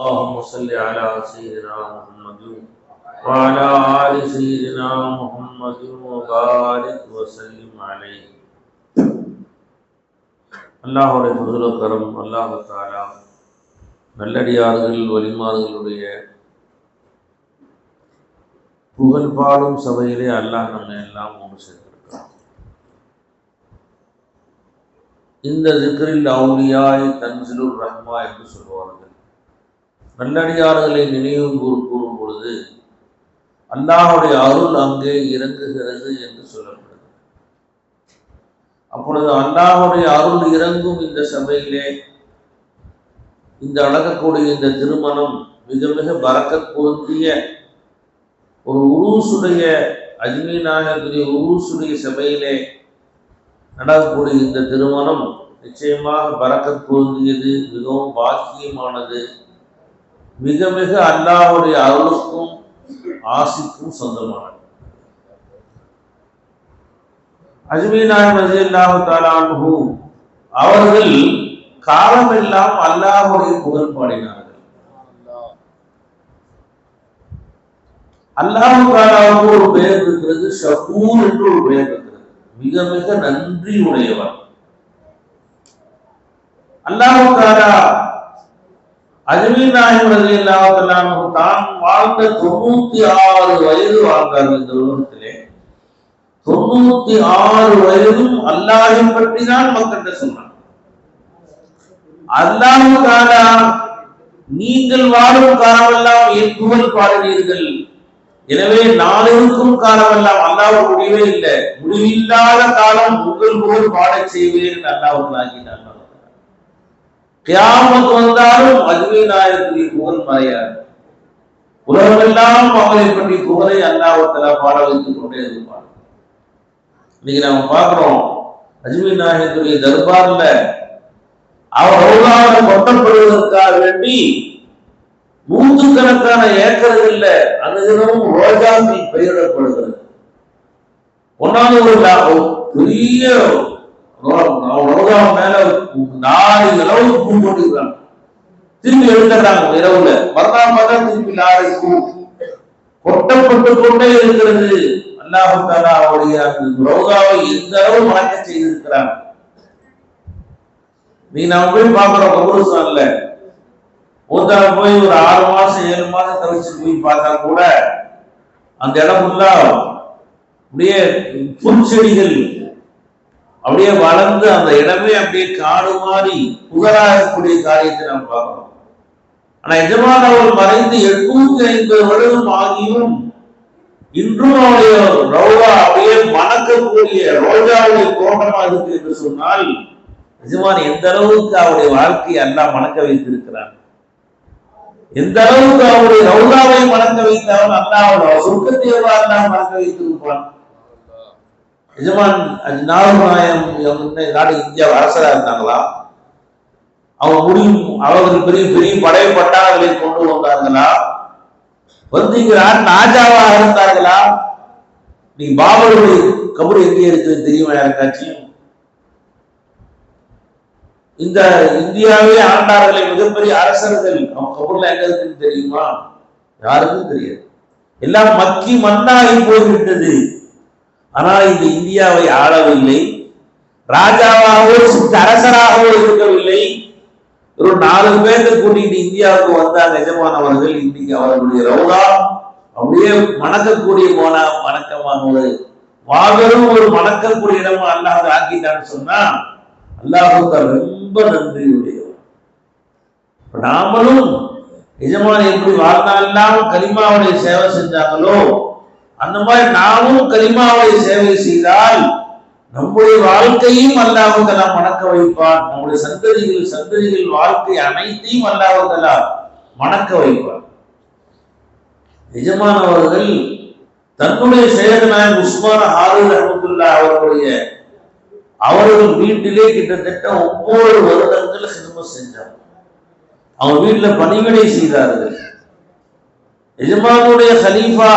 اللهم صل على سيدنا محمد وعلى آل سيدنا محمد وبارك وسلم عليه அல்லாஹுடைய முதல கரம் அல்லாஹு தாலா நல்லடியார்கள் வலிமார்களுடைய புகழ் பாடும் சபையிலே அல்லாஹ் நம்ம எல்லாம் ஒன்று சேர்த்திருக்கிறான் இந்த திக்கரில் அவுலியாய் தன்சிலுர் ரஹ்மா என்று சொல்வார்கள் நல்லடியார்களை நினைவு கூறும் பொழுது அல்லாஹுடைய அருள் அங்கே இறங்குகிறது என்று சொல்லப்படுகிறது. அப்பொழுது அல்லாஹுடைய அருள் இறங்கும் இந்த சபையிலே இந்த அழகக்கூடிய இந்த திருமணம் மிக மிக பறக்க பொருந்திய ஒரு உருசுடைய அஜ்மீனாகக்கூடிய உருசுடைய சபையிலே நடக்கக்கூடிய இந்த திருமணம் நிச்சயமாக பறக்க பொருந்தியது மிகவும் பாக்கியமானது மிக மிக அல்லாஹுடைய அருளுக்கும் ஆசிக்கும் சொந்தமானது. அஜ்மீர் நாயகம் ரஜியல்லாஹு தாலானு அவர்கள் காலமெல்லாம் அல்லாஹுடைய புகழ் பாடினார்கள் அல்லாஹு தாலாவுக்கு ஒரு பெயர் இருக்கிறது ஷபூர் என்று ஒரு பெயர் இருக்கிறது. மிக மிக நன்றி உடையவர். அல்லாஹு தாலா அஜ்மீர் நாயகம் ரஜியல்லாஹு தாலானு தான் வாழ்ந்த தொண்ணூத்தி ஆறு வயது வாழ்ந்தார்கள் இந்த உலகத்திலே. தொண்ணூத்தி ஆறு வயதும் அல்லாஹின் பற்றி தான் மக்கள்கிட்ட சொன்னார் அல்லாஹு தாலா நீங்கள் வாழும் காலமெல்லாம் என் புகழ் பாடுவீர்கள். எனவே நாளிற்கும் காலமெல்லாம் அல்லாஹ் முடிவே இல்லை. முடிவில்லாத காலம் உங்கள் புகழ் பாடச் செய்வேன் அல்லாஹ் ஆகினார் கியாமத் வந்தாலும் அதுவே நாயகத்துடைய புகழ் மறையாது. உலகமெல்லாம் அவரை பற்றி புகழை அல்லாஹ் பாட வைத்துக் கொண்டே இருப்பார் இன்னைக்கு நாம பார்க்கிறோம் அஜ்மீர் நாயகத்துடைய தர்பார்ல அவர் ரவுலாவை கொட்டப்படுவதற்காக வேண்டி நூற்றுக்கணக்கான ஏக்கர்கள்ல அனுதினமும் ரோஜாந்தி பயிரிடப்படுகிறது. ஒன்றாவது ஒரு பெரிய ரோஜா மேல நாலு அளவு பூ போட்டுக்கிறாங்க திரும்பி எழுந்துடுறாங்க இரவுல மறுநாள் பார்த்தா திரும்பி நாலு பூ கொட்டப்பட்டு கொண்டே இருக்கிறது அல்லாஹு தாலா அவருடைய அந்த ரோஜாவை எந்த அளவு மணக்க செய்திருக்கிறாங்க நீ நாம போய் பாக்குறோம் கபூர்ஸ்தான்ல ஒருத்தர போய் ஒரு ஆறு மாசம் ஏழு மாசம் கழிச்சு போய் பார்த்தா கூட அந்த இடம் ஃபுல்லா அப்படியே புற்செடிகள் அப்படியே வளர்ந்து அந்த இடமே அப்படியே காடு மாறி புகழாகக்கூடிய காரியத்தை நாம் பார்க்கிறோம் ஆனா எஜமான அவர் மறைந்து எட்நூத்தி ஐம்பது வருடம் ஆகியும் இன்றும் அவருடைய ரோஜா அப்படியே மணக்கக்கூடிய ரோஜாவுடைய தோட்டமா இருக்கு என்று சொன்னால் எஜமான் எந்த அளவுக்கு அவருடைய வாழ்க்கையை எல்லாம் மணக்க வைத்திருக்கிறார் எந்த அளவுக்கு அவருடைய ரவுதாவை மணக்க வைத்தவன் அல்லாஹ் சொர்க்கத்தை எவ்வளவு அல்லாஹ் மணக்க வைத்திருப்பான்? எஜமான் நாகநாயம் நாடு இந்தியாவில் அரசராக இருந்தாங்களா? அவங்க முடியும் அவர்கள் பெரிய பெரிய படை பட்டாளர்களை கொண்டு வந்தார்களா? வந்து இங்க ராஜாவாக இருந்தார்களா? நீ பாபருடைய கபர் எங்கே இருக்குது தெரியுமா யாருக்காச்சும் இந்த இந்தியாவே ஆண்டார்களே மிகப்பெரிய அரசர்கள். அவங்க கபூர்ல எங்க இருக்குன்னு தெரியுமா? யாருக்கும் தெரியாது. எல்லாம் மக்கி மண்ணாகி போய்விட்டது. ஆனால் இந்த இந்தியாவை ஆளவில்லை. ராஜாவாகவோ அரசராகவோ இருக்கவில்லை. ஒரு நாலு பேருக்கு கூட்டிட்டு இந்தியாவுக்கு வந்தாங்க எஜமானவர்கள் இன்னைக்கு அவர்களுடைய ரவுடா அப்படியே மணக்கக்கூடிய போன வணக்கமானது மாபெரும் ஒரு மணக்கக்கூடிய இடமா அல்லாஹ் ஆக்கிட்டான்னு சொன்னா அல்லாஹுக்கு ரொம்ப நன்றி உடையவர் நாமளும் எஜமான் எப்படி வாழ்நாளெல்லாம் கலிமாவுடைய சேவை செஞ்சாங்களோ அந்த மாதிரி நாமும் கரிமாவை சேவை செய்தால் நம்முடைய வாழ்க்கையும் அல்லாஹுக்கலா மணக்க வைப்பான். நம்முடைய சந்ததிகள் சந்ததிகள் வாழ்க்கை அனைத்தையும் அல்லாஹுக்கலா மணக்க வைப்பான். எஜமானவர்கள் தன்னுடைய சேகநாயக் உஸ்மான் ஹாரூர் அஹமதுல்லா அவர்களுடைய அவர்கள் வீட்டிலே கிட்டத்தட்ட ஒவ்வொரு வருடங்கள் சினிமம் செஞ்சார் அவங்க வீட்டில் பணிவிடை செய்தார்கள். எஜமானுடைய ஹலீஃபா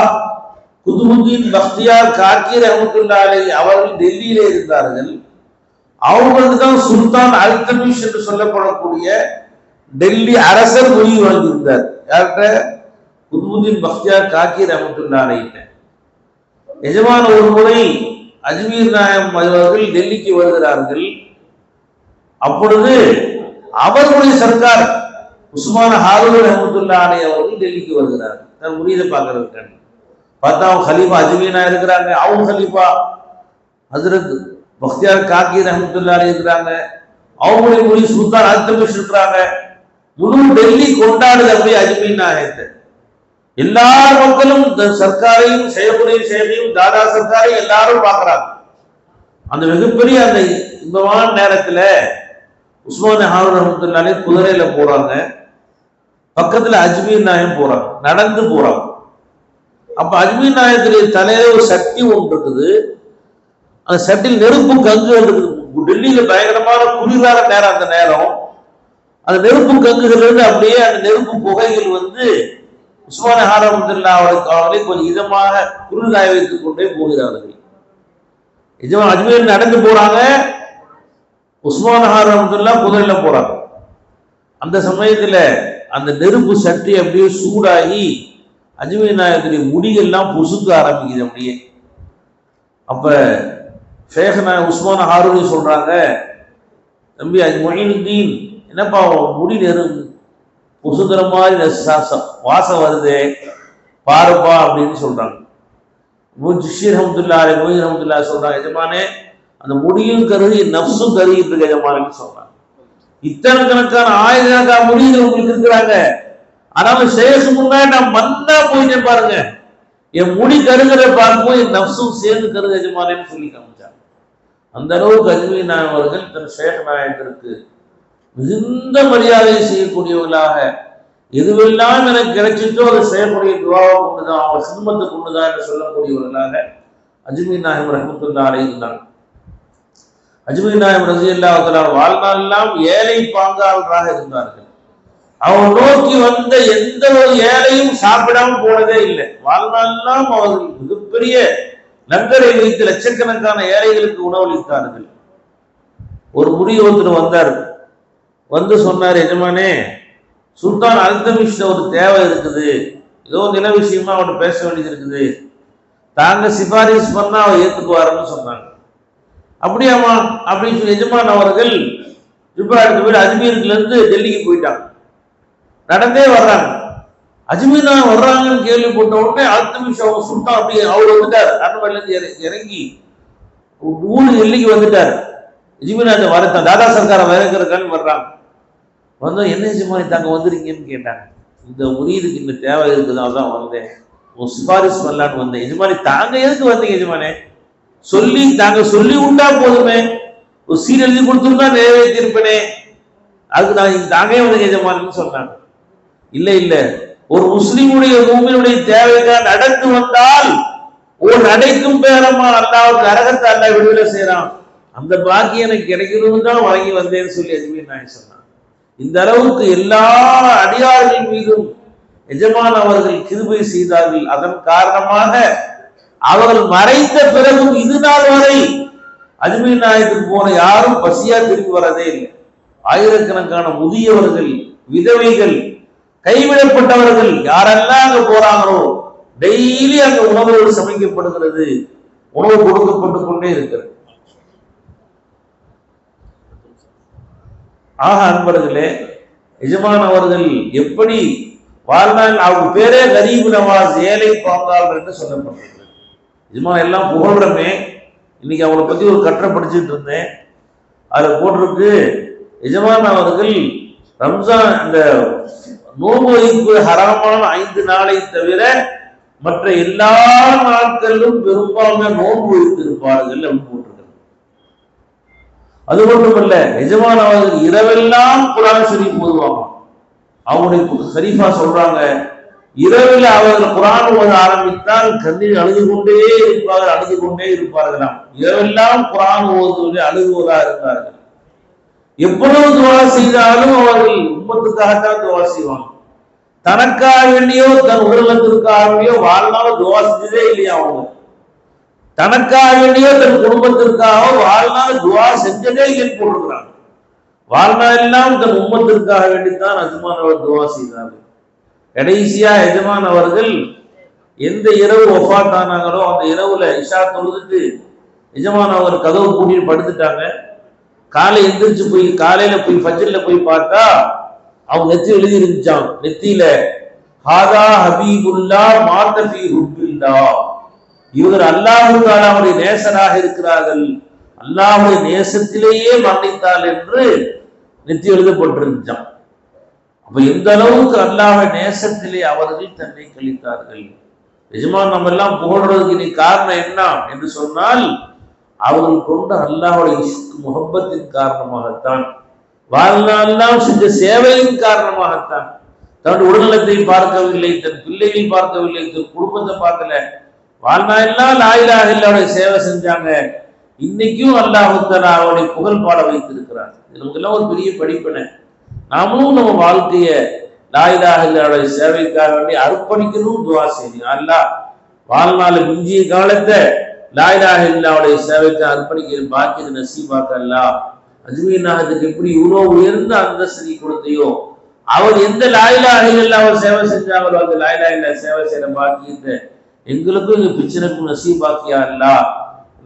குதுபுத்தீன் பக்தியார் காக்கி ரஹமத்துல்லாலை அவர்கள் டெல்லியிலே இருந்தார்கள். அவங்களுக்கு தான் சுல்தான் அல்தமிஷ் என்று சொல்லப்படக்கூடிய டெல்லி அரசர் முடிவு வாங்கியிருந்தார் யார்கிட்ட? குத்புதீன் பக்தியார் காக்கி ரமத்துல்லாரையிட்ட எஜமான ஒரு முறை அஜ்மீர் நாயம் அவர்கள் டெல்லிக்கு வருகிறார்கள். அப்பொழுது அவர்களுடைய சர்க்கார் உஸ்மான ஹாரூர் ரஹமத்துல்லா அவர்கள் டெல்லிக்கு வருகிறார். தன் முறியதை பார்க்கறதுக்கான பார்த்தா அவங்க ஹலீஃபா அஜ்மீனா இருக்கிறாங்க. அவங்க ஹலீஃபா ஹசரத் பக்தியார் காக்கி ரஹமத்துல்லாரி இருக்கிறாங்க. அவங்களுடைய மொழி சுல்தான் அல்தமிஷ் இருக்கிறாங்க முழு டெல்லி கொண்டாடுது அப்படியே அஜ்மீன் நாயத்தை எல்லா மக்களும் சர்க்காரையும் செயல்முறையும் சேவையும் தாதா சர்க்காரையும் எல்லாரும் பார்க்கறாங்க. அந்த மிகப்பெரிய அந்த இன்பமான நேரத்துல உஸ்மான் ஹாரூன் ரஹமத்துல்லாலே குதிரையில போறாங்க. பக்கத்துல அஜ்மீர் நாயம் போறாங்க. நடந்து போறாங்க. அப்ப அஜ்மீர் நாயத்துடைய தலையில ஒரு சக்தி ஒன்று இருக்குது அந்த சட்டில் நெருப்பு கங்குகள் இருக்குது டெல்லியில பயங்கரமான குளிரான நேரம் அந்த நேரம். அந்த நெருப்பு கங்குகள் இருந்து அப்படியே அந்த நெருப்பு புகைகள் வந்து உஸ்மான ஹாரமத்துல்லா அவர்களை கொஞ்சம் இதமாக குளிர்காய வைத்துக் கொண்டே போகிறார்கள். நிஜமா அஜ்மீர் நடந்து போறாங்க. உஸ்மான் ஹாரமத்துல்லா குதிரையில போறாங்க. அந்த சமயத்துல அந்த நெருப்பு சட்டி அப்படியே சூடாகி அஜ்மீர் நாயகத்துடைய முடியெல்லாம் பொசுக்க ஆரம்பிக்குது அப்படியே. அப்ப ஷேഖனா உஸ்மான ஹாரூனி சொல்றாங்க தம்பி அது மொயினுத்தீன். என்னப்பா முடி நெரு பொசுக்கிற மாதிரி சாசம் வாசம் வருது. பாருப்பா அப்படின்னு சொல்றாங்க. முஜிஷிர் அஹமதுல்லா அலை மொயின் ரஹமத்துல்லா சொல்றாங்க எஜமானே அந்த முடியும் கருதி நப்சும் கருகிட்டு இருக்கு எஜமானன்னு சொல்றாங்க. இத்தனை கணக்கான ஆயிரக்கணக்கான முடிகள் உங்களுக்கு இருக்கிறாங்க. ஆனாலும் சேசு முன்னாடி நான் மன்னா போயிட்டேன் பாருங்க. என் முடி கருகிறத பார்க்கும்போது என் நப்சும் சேர்ந்து கருது சொல்லி காமிச்சாங்க. அந்த அளவுக்கு அஜ்மீ அவர்கள். திரு ஷேக் மிகுந்த மரியாதை செய்யக்கூடியவர்களாக எதுவெல்லாம் எனக்கு கிடைச்சிட்டோ அதை செய்யக்கூடிய துவாவை கொண்டுதான் அவங்க சிம்மத்தை கொண்டுதான் என்று சொல்லக்கூடியவர்களாக அஜ்மீர் நாயம் ரஹமத்துல்லா இருந்தார் இருந்தாங்க. அஜ்மீர் நாயம் ரசி அல்லாஹ் வாழ்நாளெல்லாம் ஏழை பாங்காளராக இருந்தார்கள். அவங்க நோக்கி வந்த எந்த ஒரு ஏழையும் சாப்பிடாம போனதே இல்லை. வாழ்நாளெல்லாம் அவர்கள் மிகப்பெரிய லங்கரை வைத்து லட்சக்கணக்கான ஏழைகளுக்கு உணவளித்தார்கள் ஒரு முடி ஒருத்தர் வந்தார். வந்து சொன்னார் எஜமானே சுல்தான் அல்தமிஷ ஒரு தேவை இருக்குது. ஏதோ நில விஷயமா அவன் பேச வேண்டியது இருக்குது. தாங்க சிபாரிசு பண்ணா அவர் ஏத்துக்குவாருன்னு சொன்னாங்க. அப்படியாமா அப்படின்னு சொல்லி எஜமான் அவர்கள் இப்போ வீடு அஜ்மீர்ல இருந்து டெல்லிக்கு போயிட்டாங்க நடந்தே வர்றாங்க. அஜ்மீர் வர்றாங்கன்னு கேள்விப்பட்ட உடனே அல்தமிஷ் அவங்க சுல்தான் அப்படி அவர் வந்துட்டார். அரண்மனையிலிருந்து இறங்கி ஊர் எல்லைக்கு வந்துட்டார். அஜ்மீர் வரத்தான் தாதா சர்க்கார வரக்கிறக்கான்னு வர்றாங்க. வந்தோம் என்ன ஜமானி தாங்க வந்துருக்கீங்கன்னு கேட்டாங்க. இந்த உரியதுக்கு இந்த தேவை இருக்குது அதான் வந்தேன். ஒரு சிபாரிசு பண்ணலான்னு வந்தேன். எஜமானி தாங்க எதுக்கு வந்தீங்க எஜமானே சொல்லி தாங்க சொல்லி உண்டா போதுமே. ஒரு சீர் எழுதி கொடுத்துருந்தா நிறைவேற்றிருப்பேனே அதுக்கு நான் தாங்கே வந்து எஜமானன்னு சொன்னாங்க. இல்லை இல்லை. ஒரு முஸ்லிமுடைய மூமினுடைய தேவைக்காக நடந்து வந்தால் ஒரு நடைக்கும் பேரமா அல்லாவுக்கு அரகத்தை அல்லா விடுதலை செய்யறான் அந்த பாக்கி எனக்கு கிடைக்கணும்னு தான் வழங்கி வந்தேன்னு சொல்லி அஜ்மீர் நான் சொன்னான். இந்த அளவுக்கு எல்லா அடியார்கள் மீதும் எஜமான் அவர்கள் கிருபை செய்தார்கள். அதன் காரணமாக அவர்கள் மறைந்த பிறகும் இது நாள் வரை அஜ்மீர் நாயத்துக்கு போன யாரும் பசியா திரும்பி வரதே இல்லை. ஆயிரக்கணக்கான முதியவர்கள் விதவைகள் கைவிடப்பட்டவர்கள் யாரெல்லாம் அங்க போறாங்களோ டெய்லி அங்க உணவுகள் சமைக்கப்படுகிறது. உணவு கொடுக்கப்பட்டு கொண்டே இருக்கிறது. ஆக அன்பர்களே எஜமான் அவர்கள் எப்படி வாழ்நாள் அவங்க பேரே கரீபு நவாஸ் ஏழை பாங்காளர் என்று சொல்லப்பட்டிருக்கிறது. எஜமான் எல்லாம் புகழ்றமே. இன்னைக்கு அவளை பத்தி ஒரு கட்டுரை படிச்சுட்டு இருந்தேன். அதுல போட்டிருக்கு எஜமான் அவர்கள் ரம்ஜான் அந்த நோன்பு வைப்பு ஹராமான ஐந்து நாளை தவிர மற்ற எல்லா நாட்களிலும் பெரும்பான்மை நோன்பு வைத்திருப்பார்கள் அப்படின்னு போட்டிருக்கிறது. அது மட்டுமல்ல எஜமான அவர்கள் இரவெல்லாம் குரான் ஷரீஃப் ஓதுவாங்க. அவங்களுடைய ஹரீஃபா சொல்றாங்க இரவில் அவர்கள் குரான் ஓத ஆரம்பித்தால் கண்ணீர் அழுது கொண்டே இருப்பார்கள் அழுது கொண்டே இருப்பார்களாம். இரவெல்லாம் குரான் ஓதுவதை அழுகுவதா இருந்தார்கள். எவ்வளவு துவா செய்தாலும் அவர்கள் உம்மத்துக்காகத்தான் துவா செய்வாங்க. தனக்காக வேண்டியோ தன் உடலத்திற்காக வேண்டியோ வாழ்நாளும் துவா செஞ்சதே இல்லையா அவங்க? தனக்காக வேண்டியோ தன் குடும்பத்திற்காக வாழ்நாள் துவா செஞ்சதே இல்லைன்னு வாழ்நாள் எல்லாம் தன் உம்மத்திற்காக வேண்டித்தான் அஜ்மான் அவர் துவா செய்தார்கள். கடைசியா எஜமான் அவர்கள் எந்த இரவு ஒஃபாத் ஆனாங்களோ அந்த இரவுல இஷா தொழுதுட்டு எஜமான் அவர் கதவு கூட்டிட்டு படுத்துட்டாங்க. காலை எந்திரிச்சு போய் காலையில போய் ஃபஜ்ர்ல போய் பார்த்தா அவங்க நெத்தி எழுதி இருந்துச்சான் நெத்தியில ஹாதா ஹபீபுல்லா மாத்தபி ஹுபில்லா இவர் அல்லாஹு தாலாவுடைய நேசராக இருக்கிறார்கள். அல்லாஹுடைய நேசத்திலேயே மரணித்தாள் என்று நெத்தி எழுதப்பட்டிருந்துச்சான் அப்ப எந்த அளவுக்கு அல்லாஹ நேசத்திலே அவர்கள் தன்னை கழித்தார்கள்? எஜமான் நம்ம எல்லாம் புகழ்றதுக்கு இனி காரணம் என்ன? என்று சொன்னால் அவர்கள் கொண்ட அல்லாஹுடைய இஷ்க் முகப்பத்தின் காரணமாகத்தான் வாழ்நாளெல்லாம் செஞ்ச சேவையின் காரணமாகத்தான் தன்னுடைய உடல்நலத்தை பார்க்கவில்லை தன் பிள்ளைகள் பார்க்கவில்லை தன் குடும்பத்தை பார்க்கல. வாழ்நாளெல்லாம் லாயிலாக இல்லாவுடைய சேவை செஞ்சாங்க. இன்னைக்கும் அல்லாஹுத்தலா அவருடைய புகழ் பாட வைத்திருக்கிறார். இதுக்கெல்லாம் ஒரு பெரிய படிப்பினை. நாமளும் நம்ம வாழ்க்கைய லாயிலாக இல்லாவுடைய சேவைக்காக வேண்டி அர்ப்பணிக்கணும் துவா செய்யணும். அல்லாஹ் வாழ்நாள் மிஞ்சிய காலத்தை லாயிலாக இல்லாவுடைய சேவைக்கு அர்ப்பணிக்கிற பாக்கியது நசீபாக்க அல்லா அஜ்மீர் நாகத்துக்கு எப்படி இவ்வளோ உயர்ந்த அந்தஸ்து கொடுத்தையோ? அவர் எந்த லாயிலாக இல்லா அவர் சேவை செஞ்சாங்களோ அந்த லாயிலா இல்ல சேவை செய்யற பாக்கியத்தை எங்களுக்கும் எங்க பிச்சனுக்கும் நசீபாக்கியா அல்லா?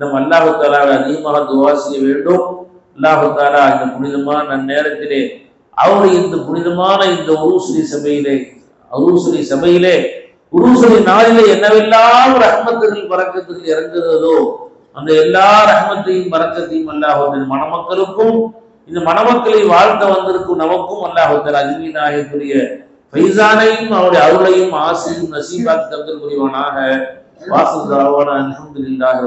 நம்ம அல்லாஹு தாலா அதிகமாக துவா செய்ய வேண்டும். அல்லாஹு தாலா இந்த புனிதமான நேரத்திலே அவருடைய இந்த புனிதமான இந்த உருசுரி சபையிலே அருசுரி சபையிலே உருசுரி நாளிலே என்னவெல்லாம் ரஹ்மத்துகள் பறக்கத்துகள் இறங்குகிறதோ அந்த எல்லா ரஹ்மத்தையும் பறக்கத்தையும் அல்லாஹ் மணமக்களுக்கும் இந்த மணமக்களை வாழ்த்த வந்திருக்கும் நமக்கும் அல்லாஹ் அஜ்மீ நாயகத்துடைய ஃபைசானையும் அவருடைய அருளையும் ஆசையும் நசீபாக் தந்தல் புரிவானாக வாசல் அலமதுல்லாஹ்